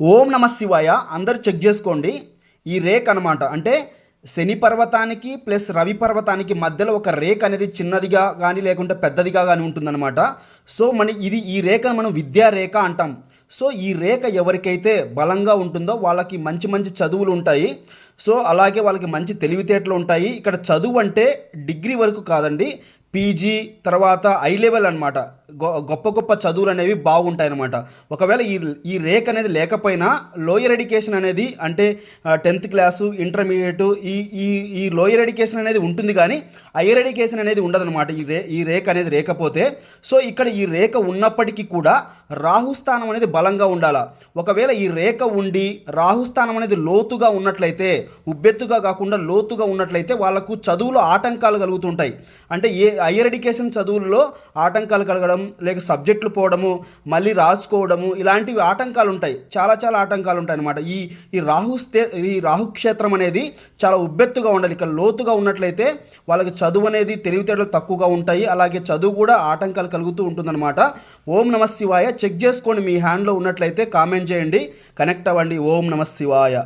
ఓం నమ శివాయ. అందరు చెక్ చేసుకోండి. ఈ రేక్ అనమాట అంటే శని పర్వతానికి ప్లస్ రవి పర్వతానికి మధ్యలో ఒక రేక్ అనేది చిన్నదిగా కానీ లేకుంటే పెద్దదిగా కానీ ఉంటుందన్నమాట. సో మన ఇది ఈ రేఖను మనం విద్యా రేఖ అంటాం. సో ఈ రేఖ ఎవరికైతే బలంగా ఉంటుందో వాళ్ళకి మంచి మంచి చదువులు ఉంటాయి. సో అలాగే వాళ్ళకి మంచి తెలివితేటలు ఉంటాయి. ఇక్కడ చదువు అంటే డిగ్రీ వరకు కాదండి. పీజీ తర్వాత ఐ లెవెల్ అనమాట గొప్ప గొప్ప చదువులు అనేవి బాగుంటాయి అనమాట ఒకవేళ ఈ ఈ రేక్ అనేది లేకపోయినా లోయర్ ఎడ్యుకేషన్ అనేది అంటే టెన్త్ క్లాసు ఇంటర్మీడియట్ ఈ ఈ ఈ లోయర్ ఎడ్యుకేషన్ అనేది ఉంటుంది కానీ హయ్యర్ ఎడ్యుకేషన్ అనేది ఉండదన్నమాట ఈ రే ఈ రేక్ అనేది లేకపోతే. సో ఇక్కడ ఈ రేఖ ఉన్నప్పటికీ కూడా రాహుస్థానం అనేది బలంగా ఉండాల? ఒకవేళ ఈ రేఖ ఉండి రాహుస్థానం అనేది లోతుగా ఉన్నట్లయితే ఉబ్బెత్తుగా కాకుండా లోతుగా ఉన్నట్లయితే వాళ్ళకు చదువులో ఆటంకాలు కలుగుతుంటాయి. అంటే ఏ హయ్యర్ ఎడ్యుకేషన్ చదువుల్లో ఆటంకాలు కలగడం లేక సబ్జెక్టులు పోవడము మళ్ళీ రాసుకోవడము ఇలాంటివి ఆటంకాలు ఉంటాయి. చాలా చాలా ఆటంకాలు ఉంటాయి అన్నమాట ఈ ఈ రాహుస్తే ఈ రాహుక్షేత్రం అనేది చాలా ఉబ్బెత్తుగా ఉండాలి. ఇక్కడ లోతుగా ఉన్నట్లయితే వాళ్ళకి చదువు అనేది తెలివితేటలు తక్కువగా ఉంటాయి. అలాగే చదువు కూడా ఆటంకాలు కలుగుతూ ఉంటుందన్నమాట. ఓం నమ శివాయ. చెక్ చేసుకోండి మీ హ్యాండ్లో ఉన్నట్లయితే కామెంట్ చేయండి. కనెక్ట్ అవ్వండి. ఓం నమ శివాయ.